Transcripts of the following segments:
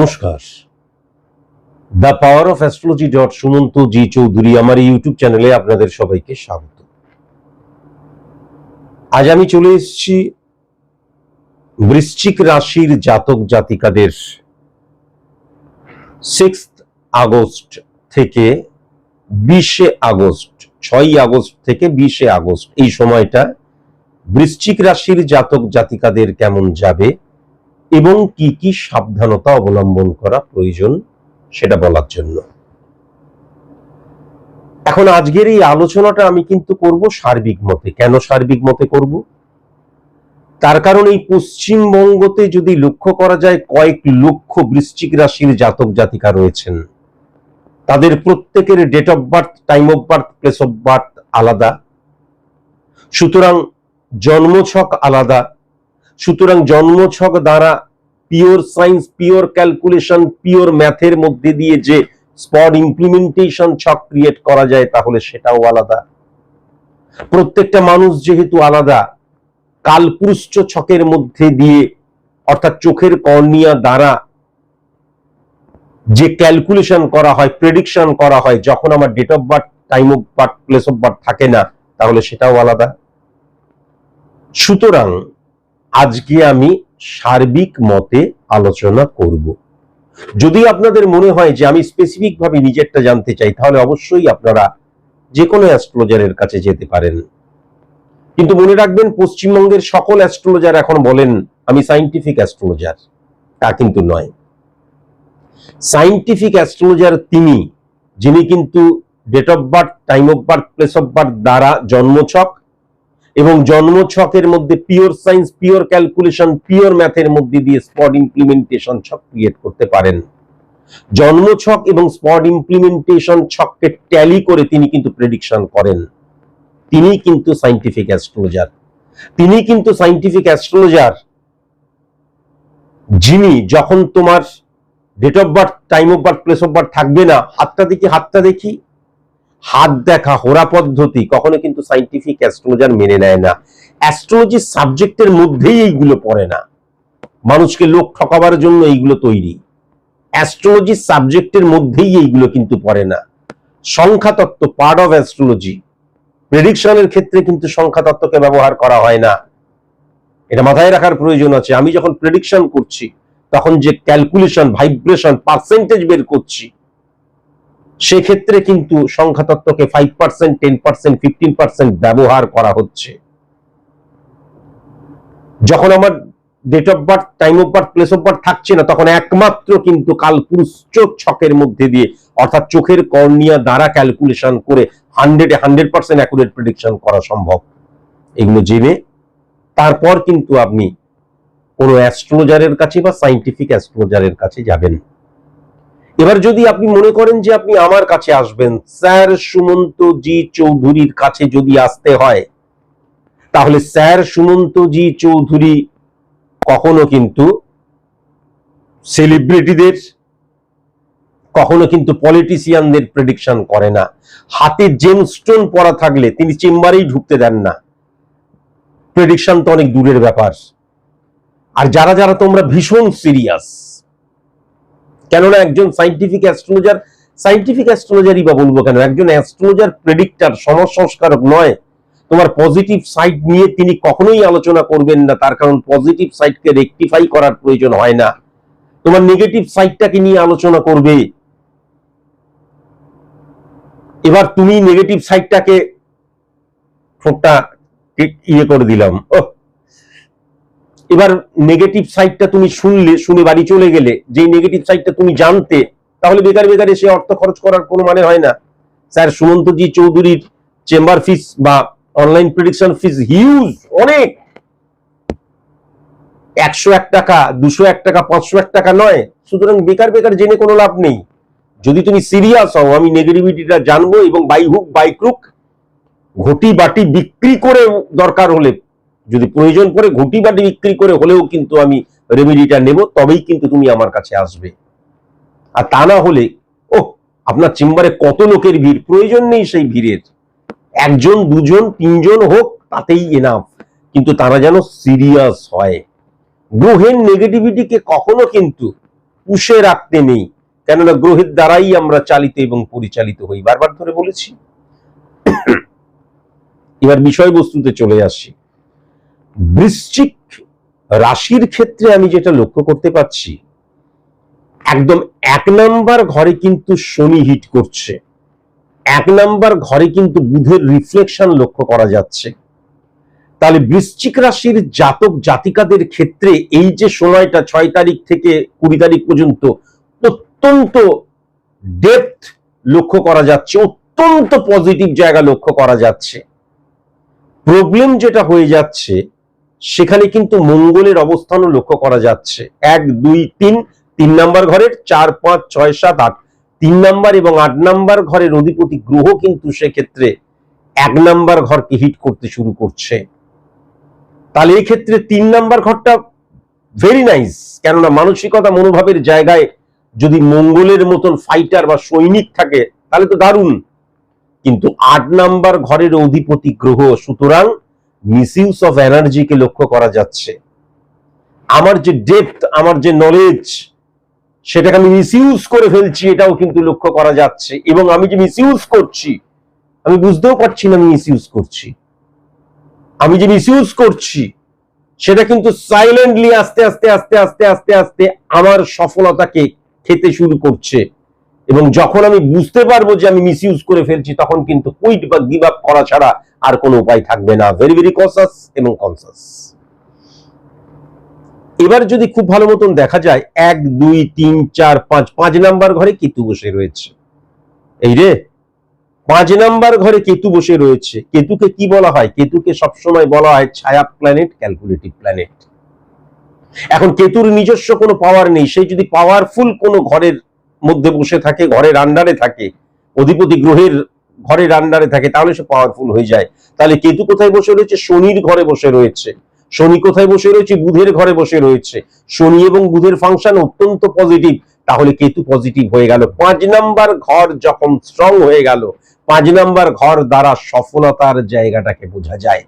নমস্কার। The power of astrology dot Sumanta G Chowdhury, আমার YouTube চ্যানেলে আপনাদের সবাইকে স্বাগত। আজ আমি চলে এসেছি বৃশ্চিক রাশির জাতক জাতিকাদের সিক্স আগস্ট থেকে বিশে আগস্ট, ছয়ই আগস্ট থেকে বিশে আগস্ট। এই সময়টা বৃশ্চিক রাশির জাতক জাতিকাদের কেমন যাবে? এবং কি কি সাবধানতা অবলম্বন করা প্রয়োজন সেটা বলার জন্য। এখন আজকের এই আলোচনাটা আমি কিন্তু করব সার্বিক মতে। কেন সার্বিক মতে করব? তার কারণ এই পশ্চিমবঙ্গতে যদি লক্ষ্য করা যায়, কয়েক লক্ষ বৃশ্চিক রাশির জাতক জাতিকা রয়েছেন। তাদের প্রত্যেকের date of birth time of birth place of birth আলাদা। সুতরাং জন্মছক আলাদা। সুতরাং জন্মছক দ্বারা pure science pure calculation pure ম্যাথের মধ্যে দিয়ে যে স্পট ইমপ্লিমেন্টেশন ছক ক্রিয়েট করা যায় তাহলে সেটাও আলাদা। প্রত্যেকটা মানুষ যেহেতু আলাদা কালপুরুষ ছকের মধ্যে দিয়ে, অর্থাৎ চোখের কর্নিয়া দ্বারা যে ক্যালকুলেশন করা হয় প্রেডিকশন করা হয়, যখন আমার date of birth time of birth place of birth থাকে না, তাহলে সেটাও আলাদা। সুতরাং আজকে আমি সার্বিক মতে আলোচনা করব। যদি আপনাদের মনে হয় যে আমি স্পেসিফিক ভাবে নিজেরটা জানতে চাই, তাহলে অবশ্যই আপনারা যে কোনো অ্যাস্ট্রোলজারের কাছে যেতে পারেন। কিন্তু মনে রাখবেন, পশ্চিমবঙ্গের সকল অ্যাস্ট্রোলজার এখন বলেন, আমি সাইন্টিফিক অ্যাস্ট্রোলজার তা কিন্তু নয়। সাইন্টিফিক অ্যাস্ট্রোলজার তিনি, যিনি কিন্তু date of birth time of birth place of birth দ্বারা জন্মছক এবং জন্মছকের মধ্যে pure science pure calculation pure ম্যাথের মধ্যে দিয়ে স্পট ইমপ্লিমেন্টেশন ছক ক্রিয়েট করতে পারেন। জন্মছক এবং স্পট ইমপ্লিমেন্টেশন ছককে ট্যালি করে তিনি কিন্তু প্রেডিকশন করেন। তিনি কিন্তু সাইন্টিফিক অ্যাস্ট্রোলজার তিনি কিন্তু সাইন্টিফিক অ্যাস্ট্রোলজার যিনি যখন তোমার date of birth time of birth place of birth থাকবে না, হাতটা দেখি হাতটা দেখি হাত দেখা হোরা পদ্ধতি কখনো কিন্তু সাইন্টিফিক অ্যাস্ট্রোলজার মেনে নেয় না। অ্যাস্ট্রোলজি সাবজেক্টের মধ্যেই এইগুলো পড়ে না। মানুষকে লোক ঠকাবার জন্য এইগুলো তৈরি। অ্যাস্ট্রোলজি সাবজেক্টের মধ্যেই এইগুলো কিন্তু পড়ে না। সংখ্যা তত্ত্ব পার্ট অফ অ্যাস্ট্রোলজি প্রেডিকশনের ক্ষেত্রে কিন্তু সংখ্যা তত্ত্বকে ব্যবহার করা হয় না। এটা মাথায় রাখার প্রয়োজন আছে। আমি যখন প্রেডিকশন করছি, তখন যে ক্যালকুলেশন ভাইব্রেশন পার্সেন্টেজ বের করছি সেক্ষেত্রে কিন্তু সংখ্যা তত্ত্বকে five percent ten percent fifteen percent ব্যবহার করা হচ্ছে। যখন আমার date of birth time of birth place of birth থাকছে না, তখন একমাত্র কিন্তু কালপুরুষ চোখ ছকের মধ্যে দিয়ে, অর্থাৎ চোখের কর্নিয়া দ্বারা ক্যালকুলেশন করে হান্ড্রেডে হান্ড্রেড পার্সেন্ট অ্যাকুরেট প্রেডিকশন করা সম্ভব। এগুলো জেনে তারপর কিন্তু আপনি কোনো অ্যাস্ট্রোলজারের কাছে বা সাইন্টিফিক অ্যাস্ট্রোলজারের কাছে যাবেন। এবার যদি আপনি মনে করেন যে আপনি আমার কাছে আসবেন, স্যার সুমন্ত জি চৌধুরীর কাছে যদি আসতে হয়, তাহলে স্যার সুমন্ত জি চৌধুরী কখনো কিন্তু সেলিব্রিটিদের কখনো কিন্তু পলিটিশিয়ানদের প্রেডিকশন করে না। হাতে জেমস্টোন পরা থাকলে তিনি চেম্বারেই ঢুকতে দেন না। প্রেডিকশন তো অনেক দূরের ব্যাপার। আর যারা যারা তোমরা ভীষণ সিরিয়াস কেননা একজন সাইন্টিফিক অ্যাস্ট্রোলজার সাইন্টিফিক অ্যাস্ট্রোলজারই বা বলব কেন? একজন অ্যাস্ট্রোলজার প্রেডিক্টার সমাজ সংস্কারক নয়। তোমার পজিটিভ সাইড নিয়ে তিনি কখনোই আলোচনা করবেন না। তার কারণ পজিটিভ সাইডকে রেকটিফাই করার প্রয়োজন হয় না। তোমার নেগেটিভ সাইডটাকে নিয়ে আলোচনা করবে। এবার তুমি নেগেটিভ সাইডটাকে ঠোঁটটা ইয়ে করে দিলাম। ওহ! এবার নেগেটিভ সাইডটা তুমি শুনলে, শুনে বাড়ি চলে গেলে যে নেগেটিভ সাইডটা তুমি জানতে, তাহলে বেকার বেকার এসে অর্থ খরচ করার কোনো মানে হয় না। স্যার, সুমন্তজি চৌধুরীর চেম্বার ফিস বা অনলাইন প্রেডিকশন ফিস হিউজ অনেক। একশো এক টাকা, দুশো এক টাকা, পাঁচশো এক টাকা নয়। সুতরাং বেকার বেকার জেনে কোনো লাভ নেই। যদি তুমি সিরিয়াস হও, আমি নেগেটিভিটিটা জানব এবং বাই হুক বাই ক্রুক ঘটি বাটি বিক্রি করে দরকার হলে যদি প্রয়োজন পড়ে ঘটি বাটি বিক্রি করে হলেও কিন্তু আমি রেমেডিটা নেব, তবেই কিন্তু তুমি আমার কাছে আসবে। আর তা না হলে ও আপনার চেম্বারে কত লোকের ভিড়? প্রয়োজন নেই সেই ভিড়ের। একজন, দুজন, তিনজন হোক, তাতেই এনাফ কিন্তু তারা যেন সিরিয়াস হয়। গ্রহের নেগেটিভিটিকে কখনো কিন্তু পুষে রাখতে নেই। কেননা গ্রহের দ্বারাই আমরা চালিত এবং পরিচালিত হই। বারবার ধরে বলেছি। এবার বিষয়বস্তুতে চলে আসি। বৃশ্চিক রাশির ক্ষেত্রে আমি যেটা লক্ষ্য করতে পাচ্ছি, একদম এক নাম্বার ঘরে কিন্তু শনি হিট করছে। এক নাম্বার ঘরে কিন্তু বুধের রিফ্লেকশন লক্ষ্য করা যাচ্ছে। তাহলে বৃশ্চিক রাশির জাতক জাতিকাদের ক্ষেত্রে এই যে সময়টা ছয় তারিখ থেকে কুড়ি তারিখ পর্যন্ত অত্যন্ত ডেপথ লক্ষ্য করা যাচ্ছে, অত্যন্ত পজিটিভ জায়গা লক্ষ্য করা যাচ্ছে। প্রবলেম যেটা হয়ে যাচ্ছে সেখানে কিন্তু মঙ্গলের অবস্থানও লক্ষ্য করা যাচ্ছে। এক, দুই, তিন তিন নাম্বার ঘরের, চার, পাঁচ, ছয়, সাত, আট। তিন নাম্বার এবং আট নাম্বার ঘরের অধিপতি গ্রহ কিন্তু সেক্ষেত্রে এক নাম্বার ঘরকে হিট করতে শুরু করছে। তাহলে এই ক্ষেত্রে তিন নাম্বার ঘরটা ভেরি নাইস কেননা মানসিকতা মনোভাবের জায়গায় যদি মঙ্গলের মতন ফাইটার বা সৈনিক থাকে, তাহলে তো দারুণ। কিন্তু আট নাম্বার ঘরের অধিপতি গ্রহ, সুতরাং মিসইউজ অফ এনার্জিকে লক্ষ্য করা যাচ্ছে। আমার যে ডেপথ আমার যে নলেজ সেটাকে আমি মিসইউজ করে ফেলছি, এটাও কিন্তু লক্ষ্য করা যাচ্ছে। এবং আমি যে মিসইউজ করছি, আমি বুঝতেও পারছি না আমি মিসইউজ করছি। আমি যে মিসইউজ করছি, সেটা কিন্তু সাইলেন্টলি আস্তে আস্তে আস্তে আস্তে আস্তে আস্তে আমার সফলতাকে খেতে শুরু করছে। এবং যখন আমি বুঝতে পারব যে আমি মিসইউজ করে ফেলছি, তখন কিন্তু কুইট বা গিভ আপ করা ছাড়া আর কোনো উপায় থাকবে না। ভেরি ভেরি কনসাস এবং কনসাস এবার যদি খুব ভালো মতন দেখা যায়, এক, দুই, তিন, চার, পাঁচ পাঁচ নাম্বার ঘরে কেতু বসে রয়েছে। এই রে, পাঁচ নাম্বার ঘরে কেতু বসে রয়েছে। কেতুকে কি বলা হয়? কেতুকে সবসময় বলা হয় ছায়া প্ল্যানেট ক্যালকুলেটিভ প্ল্যানেট এখন কেতুর নিজস্ব কোনো পাওয়ার নেই। সেই যদি পাওয়ারফুল কোনো ঘরের মধ্যে বসে থাকে, ঘরের আন্ডারে থাকে, অধিপতি গ্রহের ঘরের আন্ডারে থাকে, তাহলে সে পাওয়ারফুল হয়ে যায়। তাহলে কেতু কোথায় বসে রয়েছে? শনির ঘরে বসে রয়েছে। শনি কোথায় বসে রয়েছে? বুধের ঘরে বসে রয়েছে। শনি এবং বুধের ফাংশন অত্যন্ত পজিটিভ তাহলে কেতু পজিটিভ হয়ে গেল। পাঁচ নাম্বার ঘর যখন স্ট্রং হয়ে গেল, পাঁচ নাম্বার ঘর দ্বারা সফলতার জায়গাটাকে বোঝা যায়।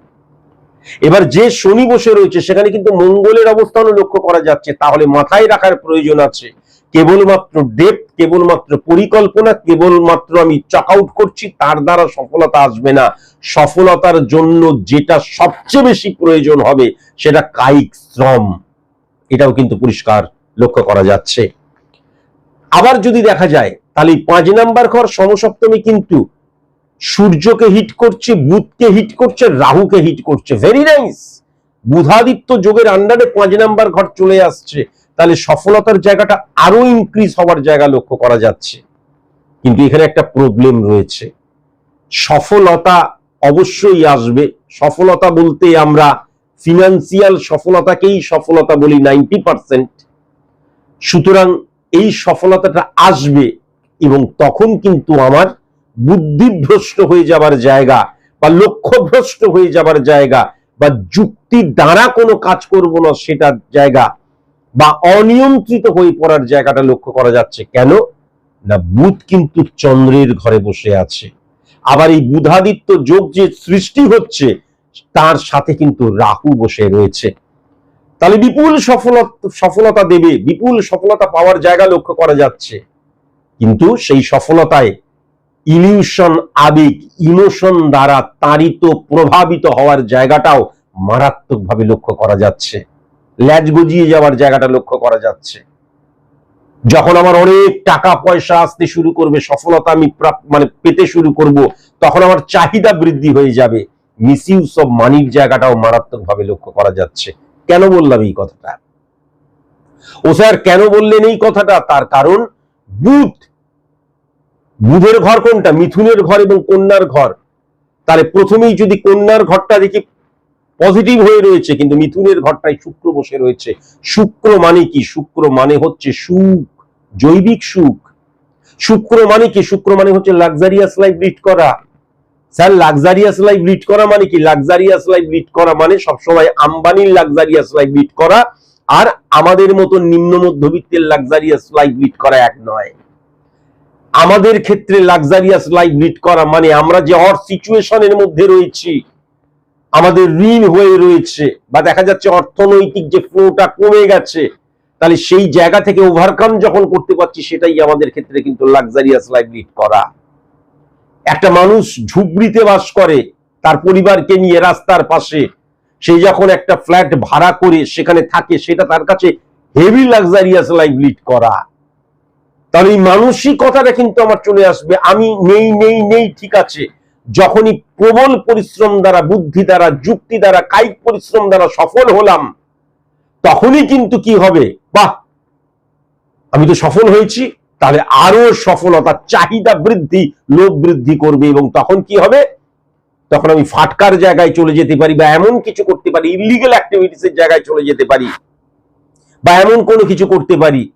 এবার যে শনি বসে রয়েছে, সেখানে কিন্তু মঙ্গলের অবস্থানও লক্ষ্য করা যাচ্ছে। তাহলে মাথায় রাখার প্রয়োজন আছে। কেবলমাত্র ডেপ কেবলমাত্র পরিকল্পনা, কেবলমাত্র আমি চক আউট করছি, তার দ্বারা সফলতা আসবে না। সফলতার জন্য যেটা সবচেয়ে বেশি প্রয়োজন হবে, সেটা কায়িক শ্রম। এটাও কিন্তু পরিষ্কার লক্ষ্য করা যাচ্ছে। আবার যদি দেখা যায়, তাহলে পাঁচ নাম্বার ঘর সমসপ্তমী কিন্তু সূর্যকে হিট করছে, বুধকে হিট করছে, রাহুকে হিট করছে। ভেরি নাইস বুধাদিত্য যোগের আন্ডারে পাঁচ নাম্বার ঘর চলে আসছে। তাহলে সফলতার জায়গাটা আরও ইনক্রিজ হওয়ার জায়গা লক্ষ্য করা যাচ্ছে। কিন্তু এখানে একটা প্রবলেম রয়েছে। সফলতা অবশ্যই আসবে। সফলতা বলতে আমরা ফিনান্সিয়াল সফলতাকেই সফলতা বলি নাইনটি পার্সেন্ট সুতরাং এই সফলতাটা আসবে এবং তখন কিন্তু আমার বুদ্ধিভ্রষ্ট হয়ে যাবার জায়গা বা লক্ষ্যভ্রষ্ট হয়ে যাবার জায়গা বা যুক্তি দ্বারা কোনো কাজ করব না সেটার জায়গা বা অনিয়ন্ত্রিত হয়ে পড়ার জায়গাটা লক্ষ্য করা যাচ্ছে কেন? না, বুধ কিন্তু চন্দ্রের ঘরে বসে আছে। আবার এই বুধাদিত্য যোগ যে সৃষ্টি হচ্ছে, তার সাথে কিন্তু রাহু বসে রয়েছে। তাহলে বিপুল সফলতা সফলতা দেবে, বিপুল সফলতা পাওয়ার জায়গা লক্ষ্য করা যাচ্ছে। কিন্তু সেই সফলতায় ইলিউশন, আবেগ, ইমোশন দ্বারা তাড়িত, প্রভাবিত হওয়ার জায়গাটাও মারাত্মকভাবে লক্ষ্য করা যাচ্ছে। ল্যাজ গজিয়ে যাওয়ার জায়গাটা লক্ষ্য করা যাচ্ছে। যখন আমার অনেক টাকা পয়সা আসতে শুরু করবে, সফলতা আমি মানে পেতে শুরু করব, তখন আমার চাহিদা বৃদ্ধি হয়ে যাবে। মিসইউজ অফ মানির জায়গাটাও মারাত্মকভাবে লক্ষ্য করা যাচ্ছে। কেন বললাম এই কথাটা? ও স্যার, কেন বললেন এই কথাটা? তার কারণ, বুধ, বুধের ঘর কোনটা? মিথুনের ঘর এবং কন্যার ঘর। তাহলে প্রথমেই যদি কন্যার ঘরটা দেখি পজিটিভ হয়ে রয়েছে, কিন্তু মিথুনের ঘরটায় শুক্র বসে রয়েছে। শুক্র মানে কি? শুক্র মানে হচ্ছে সুখ, জৈবিক সুখ। শুক্র মানে কি? শুক্র মানে হচ্ছে লাক্সারিয়াস লাইফ লিড করা। স্যার লাক্সারিয়াস লাইফ লিড করা মানে কি? লাক্সারিয়াস লাইফ লিড করা মানে সবসময় আম্বানির লাক্সারিয়াস লাইফ লিড করা আর আমাদের মতো নিম্ন মধ্যবিত্তের লাক্সারিয়াস লাইফ লিড করা এক নয়। আমাদের ক্ষেত্রে লাক্সারিয়াস লাইফ লিড করা মানে আমরা যে অর সিচুয়েশনের মধ্যে রয়েছি আমাদের ঋণ হয়ে রয়েছে বা দেখা যাচ্ছে অর্থনৈতিক যে ফ্লোটা কমে গেছে, তাহলে সেই জায়গা থেকে ওভারকাম যখন করতে পারছি, সেটাই আমাদের ক্ষেত্রে কিন্তু লাক্সারিয়াস লাইফ লিড করা। একটা মানুষ ঝুপড়িতে বাস করে, তার পরিবারকে নিয়ে রাস্তার পাশে, সে যখন একটা ফ্ল্যাট ভাড়া করে সেখানে থাকে, সেটা তার কাছে হেভি লাক্সারিয়াস লাইফ লিড করা। তাহলে এই মানসিকতাটা কিন্তু আমার চলে আসবে। আমি নেই নেই নেই ঠিক আছে। যখনই প্রবল পরিশ্রম দ্বারা, বুদ্ধি দ্বারা, যুক্তি দ্বারা, কায়িক পরিশ্রম দ্বারা সফল হলাম, তখনই কিন্তু কি হবে? বাহ! আমি তো সফল হয়েছি, তাহলে আরও সফলতা, চাহিদা বৃদ্ধি, লোভ বৃদ্ধি করবে এবং তখন কি হবে? তখন আমি ফাটকার জায়গায় চলে যেতে পারি বা এমন কিছু করতে পারি ইলিগেল অ্যাক্টিভিটিস এর জায়গায় চলে যেতে পারি বা এমন কোনো কিছু করতে পারি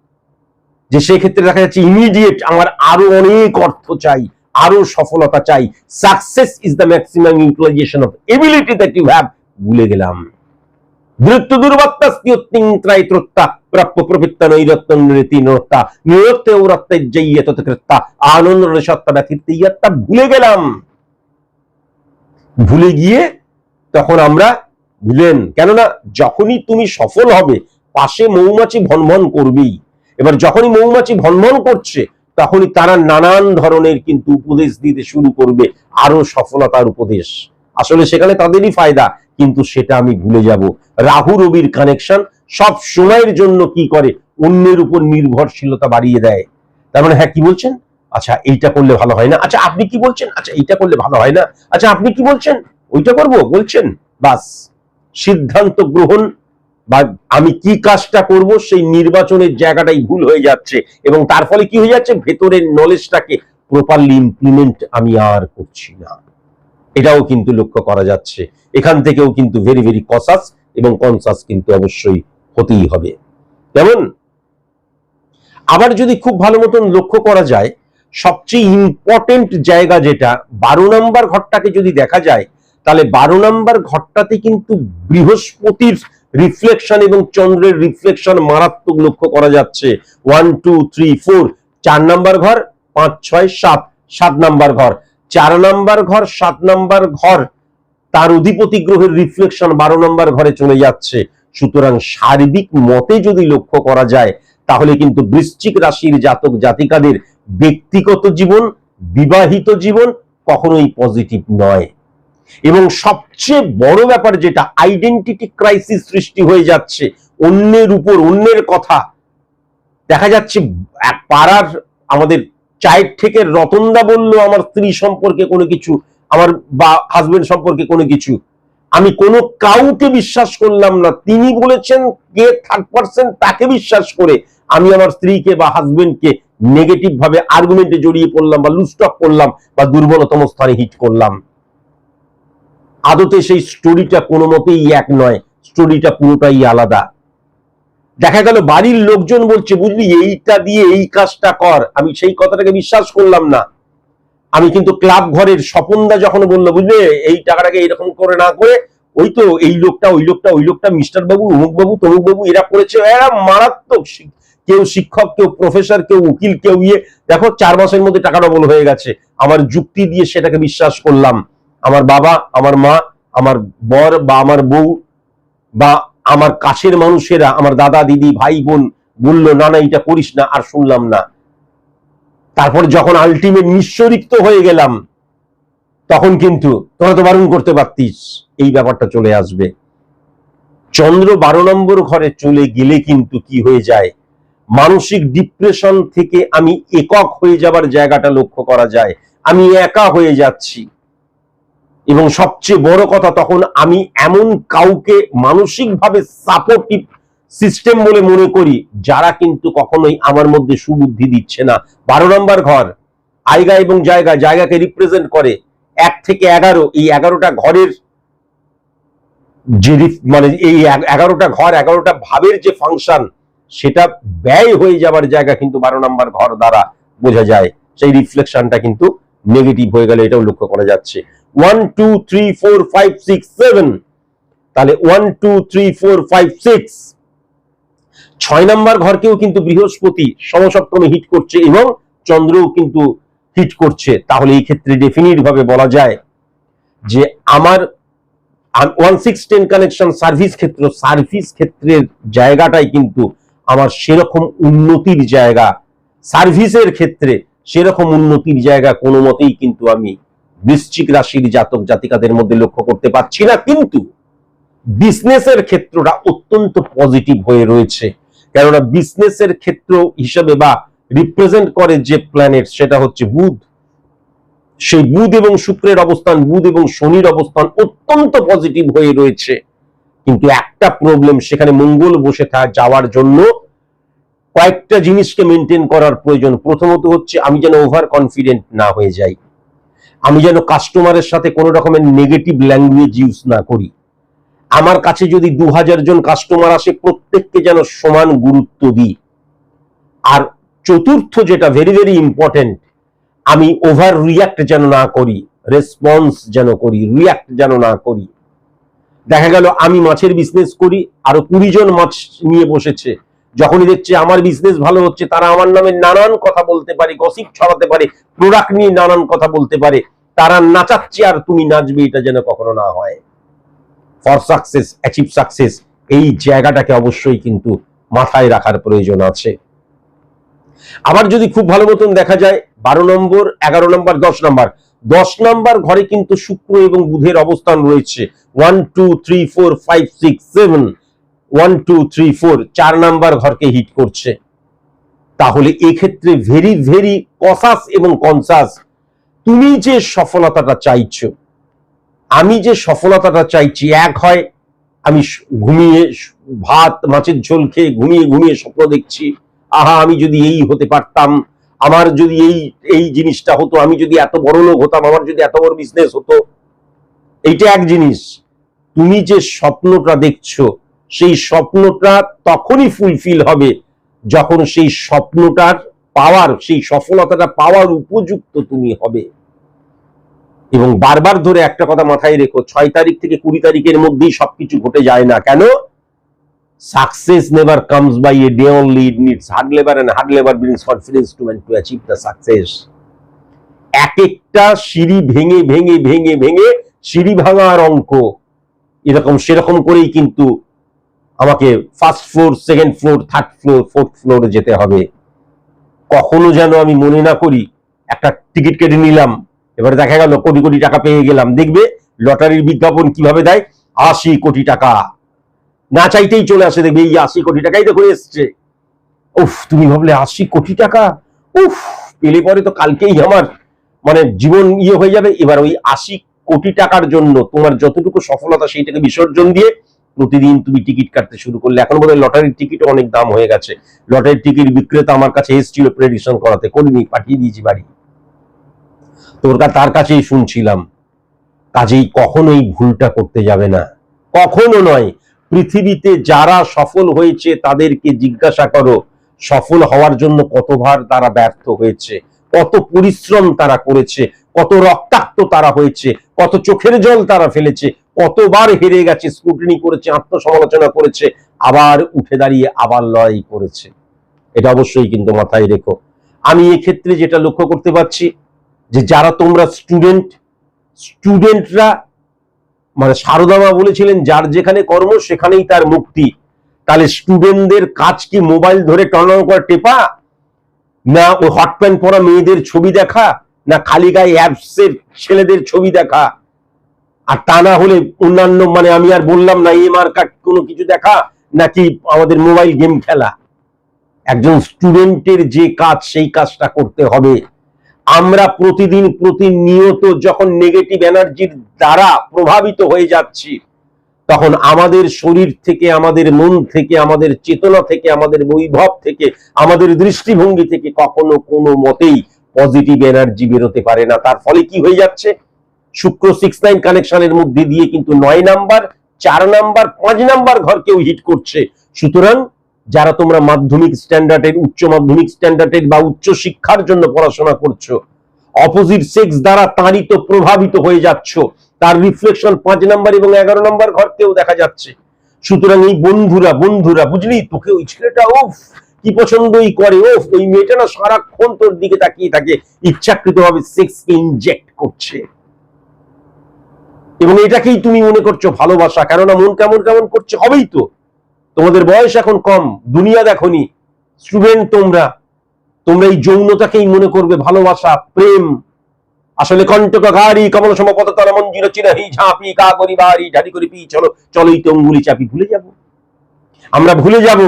যে সেক্ষেত্রে দেখা যাচ্ছে ইমিডিয়েট আমার আরও অনেক অর্থ চাই। আরও সফলতা চাই। Success is the maximum utilization of ability that you have ভুলে গেলাম। দৃত্য দুর্বাত্তা স্তিয়ত্তিং ত্রাইত্রত্তা, প্রাপ্য প্রবৃত্তা নৈরত্য নৃতি নরত্তা নিরত্তে ঔরত্তে জয়িয়ে তৎকৃত্তা আনন্দ সত্তা ব্যথিত ইয়াত্তা ভুলে গেলাম। ভুলে গিয়ে তখন আমরা ভুলেন। কেননা যখনই তুমি সফল হবে, পাশে মৌমাছি ভনভন করবেই। এবার যখনই মৌমাছি ভনভন করছে তখনই তারা নানান ধরনের কিন্তু উপদেশ দিতে শুরু করবে আরও সফলতার উপদেশ। আসলে সেখানে তাদেরই ফায়দা, কিন্তু সেটা আমি ভুলে যাব। রাহু রবির কানেকশন সব সময়ের জন্য কি করে? অন্যের উপর নির্ভরশীলতা বাড়িয়ে দেয়। তার মানে হ্যাঁ কি বলছেন? আচ্ছা এইটা করলে ভালো হয় না? আচ্ছা আপনি কি বলছেন? আচ্ছা এইটা করলে ভালো হয় না? আচ্ছা আপনি কি বলছেন? ওইটা করব, বলছেন? বাস। সিদ্ধান্ত গ্রহণ বা আমি কি কাজটা করব, সেই নির্বাচনের জায়গাটাই ভুল হয়ে যাচ্ছে এবং তার ফলে কি হয়ে যাচ্ছে? ভেতরের নলেজটাকে প্রপারলি ইমপ্লিমেন্ট আমি আর করছি না। এটাও কিন্তু লক্ষ্য করা যাচ্ছে। এখান থেকেও কিন্তু ভেরি ভেরি কসাস এবং কনসাস কিন্তু অবশ্যই হতেই হবে। যেমন, আবার যদি খুব ভালো মতন লক্ষ্য করা যায়, সবচেয়ে ইম্পর্টেন্ট জায়গা যেটা, বারো নম্বর ঘরটাকে যদি দেখা যায়, তাহলে বারো নম্বর ঘরটাতে কিন্তু বৃহস্পতির রিফ্লেকশন এবং চন্দ্রের রিফ্লেকশন মারাত্মক লক্ষ্য করা যাচ্ছে। ওয়ান টু থ্রি ফোর চার নাম্বার ঘর, পাঁচ, ছয়, সাত। সাত নাম্বার ঘর। চার নাম্বার ঘর, সাত নাম্বার ঘর, তার অধিপতি গ্রহের রিফ্লেকশন বারো নম্বর ঘরে চলে যাচ্ছে। সুতরাং সার্বিক মতে যদি লক্ষ্য করা যায়, তাহলে কিন্তু বৃশ্চিক রাশির জাতক জাতিকাদের ব্যক্তিগত জীবন, বিবাহিত জীবন কখনোই পজিটিভ নয়। এবং সবচেয়ে বড় ব্যাপার যেটা আইডেন্টিটি ক্রাইসিস সৃষ্টি হয়ে যাচ্ছে অন্যের উপর, অন্যের কথা। দেখা যাচ্ছে, এক পাড়ার আমাদের চায়ের থেকে রতনদা বলল, আমার স্ত্রী সম্পর্কে কোনো কিছু, আমার বা হাজবেন্ড সম্পর্কে কোনো কিছু। আমি কোনো কাউকে বিশ্বাস করলাম না। তিনি বলেছেন, কে থার্ড পার্সন তাকে বিশ্বাস করে। আমি আমার স্ত্রীকে বা হাজবেন্ডকে নেগেটিভ ভাবে আর্গুমেন্টে জড়িয়ে পড়লাম বা লুস্টক করলাম বা দুর্বলতম স্থানে হিট করলাম। আদতে সেই স্টোরিটা কোনো মতেই এক নয় স্টোরিটা পুরোটাই আলাদা। দেখা গেল বাড়ির লোকজন বলছে, বুঝলি, এইটা দিয়ে এই কাজটা কর। আমি সেই কথাটাকে বিশ্বাস করলাম না। আমি কিন্তু ক্লাব ঘরের স্বপনদা যখন বলল, বুঝলে, এই টাকাটাকে এরকম করে না করে, ওই তো এই লোকটা, ওই লোকটা ওই লোকটা, মিস্টার বাবু, অমুক বাবু, তমুক বাবু, এরা করেছে। এরা মারাত্মক কেউ শিক্ষক, কেউ প্রফেসর কেউ উকিল, কেউ ইয়ে। দেখো, চার মাসের মধ্যে টাকা ডবল হয়ে গেছে। আমার যুক্তি দিয়ে সেটাকে বিশ্বাস করলাম। আমার বাবা, আমার মা, আমার বর বা আমার বউ বা আমার কাছের মানুষেরা, আমার দাদা, দিদি, ভাই, বোন বলল, না না, এটা করিস না, আর শুনলাম না। তারপর যখন আলটিমেট নিঃস্বরিক্ত হয়ে গেলাম, তখন কিন্তু তোরা তো বারণ করতে পারতিস, এই ব্যাপারটা চলে আসবে। চন্দ্র বারো নম্বর ঘরে চলে গেলে কিন্তু কি হয়ে যায়? মানসিক ডিপ্রেশন থেকে আমি একক হয়ে যাবার জায়গাটা লক্ষ্য করা যায়। আমি একা হয়ে যাচ্ছি। এবং সবচেয়ে বড় কথা তখন আমি এমন কাউকে মানসিকভাবে সাপোর্টিভ সিস্টেম বলে মনে করি, যারা কিন্তু কখনোই আমার মধ্যে সুবুদ্ধি দিচ্ছে না। বারো নম্বর ঘর আইগা এবং জায়গা, জায়গাকে রিপ্রেজেন্ট করে। এক থেকে এগারো, এই এগারোটা ঘরের যে মানে এই এগারোটা ঘর, এগারোটা ভাবের যে ফাংশন সেটা ব্যয় হয়ে যাবার জায়গা কিন্তু বারো নম্বর ঘর দ্বারা বোঝা যায়। সেই রিফ্লেকশনটা কিন্তু নেগেটিভ হয়ে গেলে এটাও লক্ষ্য করা যাচ্ছে। One two three four five six seven তাহলে one two three four five six ছয় নাম্বার ঘরকেও কিন্তু বৃহস্পতি সমসপ্তমে হিট করছে এবং চন্দ্রও কিন্তু হিট করছে। তাহলে এই ক্ষেত্রে ডেফিনিট ভাবে বলা যায় যে আমার one six ten connection service ক্ষেত্র সার্ভিস ক্ষেত্রের জায়গাটাই কিন্তু আমার সেরকম উন্নতির জায়গা। সার্ভিসের ক্ষেত্রে সেরকম উন্নতির জায়গা কোনো মতেই কিন্তু আমি বৃশ্চিক রাশির জাতক জাতিকাদের মধ্যে লক্ষ্য করতে পারছি না, কিন্তু বিজনেসের ক্ষেত্রটা অত্যন্ত পজিটিভ হয়ে রয়েছে। কেননা বিজনেসের ক্ষেত্র হিসাবে বা রিপ্রেজেন্ট করে যে প্ল্যানেট সেটা হচ্ছে বুধ। সেই বুধ এবং শুক্রের অবস্থান, বুধ এবং শনির অবস্থান অত্যন্ত পজিটিভ হয়ে রয়েছে। কিন্তু একটা প্রবলেম সেখানে মঙ্গল বসে যাওয়ার জন্য কয়েকটা জিনিসকে মেনটেন করার প্রয়োজন। প্রথমত হচ্ছে আমি যেন ওভার কনফিডেন্ট না হয়ে যাই। আমি যেন কাস্টমারের সাথে কোনো রকমের নেগেটিভ ল্যাঙ্গুয়েজ ইউজ না করি। আমার কাছে যদি দু হাজার জন কাস্টমার আসে, প্রত্যেককে যেন সমান গুরুত্ব দিই। আর চতুর্থ যেটা ভেরি ভেরি ইম্পর্টেন্ট আমি ওভার রিয়াক্ট যেন না করি রেসপন্স যেন করি রিয়াক্ট যেন না করি। দেখা গেল, আমি মাছের বিজনেস করি, আরও কুড়ি জন মাছ নিয়ে বসেছে। যখনই দেখছে আমার বিজনেস ভালো হচ্ছে, তারা আমার নামে নানান কথা বলতে পারে গসিপ ছড়াতে পারে প্রোডাক্ট নিয়ে নানান কথা বলতে পারে। তারা নাচাচ্ছে আর তুমি নাচবে, এটা যেন কখনো না হয়। ফর সাকসেস অ্যাচিভ সাকসেস এই জায়গাটাকে অবশ্যই কিন্তু মাথায় রাখার প্রয়োজন আছে। আবার যদি খুব ভালো মতন দেখা যায়, বারো নম্বর, এগারো নম্বর, দশ নম্বর দশ নম্বর ঘরে কিন্তু শুক্র এবং বুধের অবস্থান রয়েছে। One two three four five six seven one two three four চার নাম্বার ঘরকে হিট করছে। তাহলে এক্ষেত্রে ভেরি ভেরি কসাস এবং কনসাস তুমি যে সফলতাটা চাইছো, আমি যে সফলতাটা চাইছি, এক হয় আমি ঘুমিয়ে ভাত, মাছের ঝোল খেয়ে ঘুমিয়ে ঘুমিয়ে স্বপ্ন দেখছি, আহা, আমি যদি এই হতে পারতাম, আমার যদি এই এই জিনিসটা হতো, আমি যদি এত বড় লোক হতাম, আমার যদি এত বড় বিজনেস হতো। এইটা এক জিনিস। তুমি যে স্বপ্নটা দেখছ, সেই স্বপ্নটা তখনই ফুলফিল হবে যখন সেই স্বপ্নটার পাওয়ার সেই সফলতাটা পাওয়ার উপযুক্ত তুমি হবে। এবং বারবার ধরে একটা কথা মাথায় রেখো, ছয় তারিখ থেকে কুড়ি তারিখের মধ্যেই সবকিছু ঘটে যায় না। কেন? Success never comes by a day only it needs hard labour and hard labour brings confidence to man to achieve the success এক একটা সিঁড়ি ভেঙে ভেঙে ভেঙে ভেঙে সিঁড়ি ভাঙার অঙ্ক। এরকম, সেরকম করেই কিন্তু আমাকে first floor second floor third floor fourth ফ্লোরে যেতে হবে। কখনো যেন আমি মনে না করি, একটা টিকিট কেটে নিলাম এবারে দেখা গেল, কোটি কোটি টাকা পেয়ে গেলাম। দেখবে, লটারির বিজ্ঞাপন কীভাবে দেয়? আশি কোটি টাকা। না চাইতেই চলে আসে, দেখবে এই আশি কোটি টাকাই তো করে এসছে। উফ, তুমি ভাবলে, আশি কোটি টাকা? উফ, পেলে পরে তো কালকেই আমার মানে জীবন ইয়ে হয়ে যাবে। এবার ওই আশি কোটি টাকার জন্য তোমার যতটুকু সফলতা, সেইটাকে বিসর্জন দিয়ে প্রতিদিন তুমি টিকিট কাটতে শুরু করলে। এখন বোধহয় লটারির টিকিট অনেক দাম হয়ে গেছে। লটারির টিকিট বিক্রেতা আমার কাছে এসেছিল প্রেডিকশন করাতে। করিনি, পাঠিয়ে দিয়েছি বাড়ি। তোর তার কাছেই শুনছিলাম। কাজেই কখনোই ভুলটা করতে যাবে না। কখনো নয়, পৃথিবীতে যারা সফল হয়েছে তাদেরকে জিজ্ঞাসা করো, সফল হওয়ার জন্য কতবার তারা ব্যর্থ হয়েছে, কত পরিশ্রম তারা করেছে, কত রক্তাক্ত তারা হয়েছে, কত চোখের জল তারা ফেলেছে, কতবার হেরে গেছে স্ক্রুটিনি করেছে, আত্মসমালোচনা করেছে, আবার উঠে দাঁড়িয়ে আবার লড়াই করেছে। এটা অবশ্যই কিন্তু মাথায় রেখো। আমি এক্ষেত্রে যেটা লক্ষ্য করতে পারছি যে যারা তোমরা স্টুডেন্ট স্টুডেন্টরা মানে সারদামা বলেছিলেন, যার যেখানে কর্ম, সেখানেই তার মুক্তি। তাহলে স্টুডেন্টদের কাজ কি মোবাইল ধরে টনানো করে টেপা? না ওই হট প্যান্ট পরা মেয়েদের ছবি দেখা? না খালি গায়ে অ্যাপসের ছেলেদের ছবি দেখা? আর তা না হলে অন্যান্য মানে আমি আর বললাম না এম আর কার্ড কোনো কিছু দেখা? নাকি আমাদের মোবাইল গেম খেলা? একজন স্টুডেন্টের যে কাজ, সেই কাজটা করতে হবে। আমরা প্রতিদিন প্রতিনিয়ত যখন নেগেটিভ এনার্জির দ্বারা প্রভাবিত হয়ে যাচ্ছি, তখন আমাদের শরীর থেকে, আমাদের মন থেকে, আমাদের চেতনা থেকে, আমাদের বৈভব থেকে, আমাদের দৃষ্টিভঙ্গি থেকে কখনো কোনো মতেই পজিটিভ এনার্জি বেরোতে পারে না। তার ফলে কি হয়ে যাচ্ছে? শুক্র সিক্স নাইন কানেকশনের মধ্যে দিয়ে কিন্তু নয় নাম্বার চার নাম্বার পাঁচ নাম্বার ঘরকেও হিট করছে। সুতরাং যারা তোমরা মাধ্যমিক স্ট্যান্ডার্ডের উচ্চ মাধ্যমিক স্ট্যান্ডার্ডের বা উচ্চ শিক্ষার জন্য পড়াশোনা করছ অপোজিট সেক্স দ্বারা তাড়িত, প্রভাবিত হয়ে যাচ্ছ, তার রিফ্লেকশন পাঁচ নাম্বার এবং এগারো নাম্বার ঘরকেও দেখা যাচ্ছে। সুতরাং এই বন্ধুরা বন্ধুরা, বুঝলি? তোকে ওই ছেলেটা ওফ কি পছন্দই করে ওফ ওই মেয়েটা না সারাক্ষণ তোর দিকে তাকিয়ে থাকে ইচ্ছাকৃত ভাবে সেক্সকে ইনজেক্ট করছে। এবং এটাকেই তুমি মনে করছ ভালোবাসা, কেননা মন কেমন কেমন করছে, হবেই তো। তোমাদের বয়স এখন কম, দুনিয়া দেখনি স্টুডেন্ট তোমরা তোমরা এই যৌনতাকেই মনে করবে ভালোবাসা, প্রেম। আসলে কণ্টক ঘাড়ি কমল সমপত তর মঞ্জির চিরাহি, ঝাঁপি, কা করি বাড়ি ঝাড়ি করে পি চলো চলোই তো চাপি, ভুলে যাব। আমরা ভুলে যাব।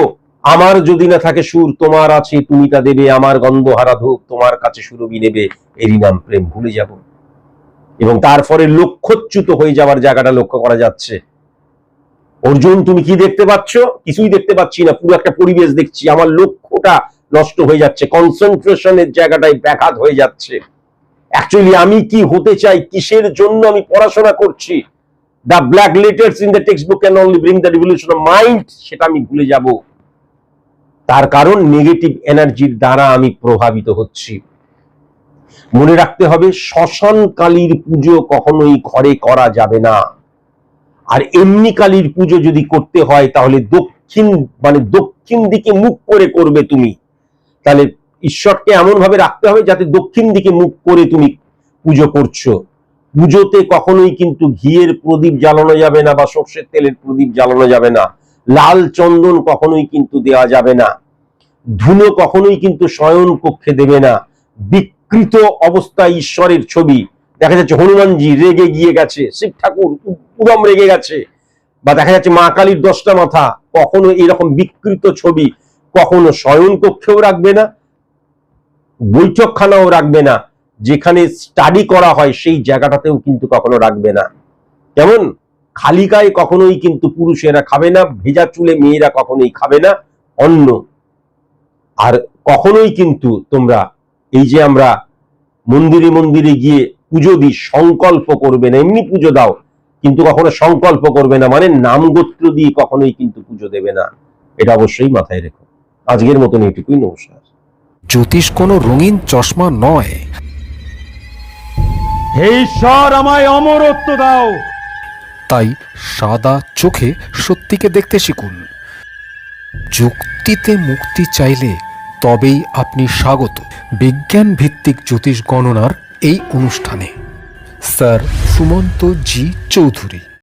আমার যদি না থাকে সুর, তোমার আছে তুমি তা দেবে, আমার গন্ধ হারা ধূপ তোমার কাছে সুরবি নেবে, এরই নাম প্রেম, ভুলে যাব। এবং তারপরে লক্ষ্যচ্যুত হয়ে যাওয়ার জায়গাটা লক্ষ্য করা যাচ্ছে। অর্জুন, তুমি কি দেখতে পাচ্ছ? কিছুই দেখতে পাচ্ছি না, পুরো একটা পরিবেশ দেখছি, আমার লক্ষ্যটা নষ্ট হয়ে যাচ্ছে কনসেন্ট্রেশনের জায়গাটায় ব্যাঘাত হয়ে যাচ্ছে। অ্যাকচুয়ালি আমি কি হতে চাই, কিসের জন্য আমি পড়াশোনা করছি? The black letters in the textbook can only bring the revolution of mind সেটা আমি ভুলে যাব। তার কারণ নেগেটিভ এনার্জির দ্বারা আমি প্রভাবিত হচ্ছি। মনে রাখতে হবে শ্মশান কালীর পুজো কখনোই ঘরে করা যাবে না। আর এমনি কালীর পুজো যদি করতে হয়, তাহলে দক্ষিণ মানে দক্ষিণ দিকে মুখ করে করবে তুমি। তাহলে ঈশ্বরকে এমন ভাবে রাখতে হবে যাতে দক্ষিণ দিকে মুখ করে তুমি পুজো করছ। পুজোতে কখনোই কিন্তু ঘিয়ের প্রদীপ জ্বালানো যাবে না বা সর্ষের তেলের প্রদীপ জ্বালানো যাবে না। লাল চন্দন কখনোই কিন্তু দেওয়া যাবে না। ধুলো কখনোই কিন্তু শয়ন কক্ষে দেবে না। বিকৃত অবস্থায় ঈশ্বরের ছবি। দেখা যাচ্ছে হনুমানজি রেগে গিয়ে গেছে, শিব ঠাকুর পুরম রেগে গেছে, বা দেখা যাচ্ছে মা কালীর দশটা মাথা কখনো এরকম বিকৃত ছবি কখনো শয়ন কক্ষেও রাখবে না, বৈঠকখানাও রাখবে না, যেখানে স্টাডি করা হয় সেই জায়গাটাতেও কিন্তু কখনো রাখবে না। কেমন? খালি গায়ে কখনোই কিন্তু পুরুষেরা খাবে না, ভেজা চুলে মেয়েরা কখনোই খাবে না অন্ন আর কখনোই কিন্তু তোমরা এই যে আমরা মন্দিরে মন্দিরে গিয়ে পুজো দিই সংকল্প করবে না। এমনি পুজো দাও কিন্তু কখনো সংকল্প করবে না। মানে নাম গোত্র দিয়ে কখনোই কিন্তু পুজো দেবে না। এটা অবশ্যই মাথায় রেখো। আজকের মতন এইটুকুই নমস্কার। জ্যোতিষ কোনো রঙিন চশমা নয়। হে ঈশ্বর আমায় অমরত্ব দাও। তাই সাদা চোখে সত্যিকে দেখতে শিখুন। যুক্তিতে মুক্তি চাইলে তবেই আপনি স্বাগত। বিজ্ঞান ভিত্তিক জ্যোতিষ গণনার এই অনুষ্ঠানে স্যার সুমন্ত জি চৌধুরী।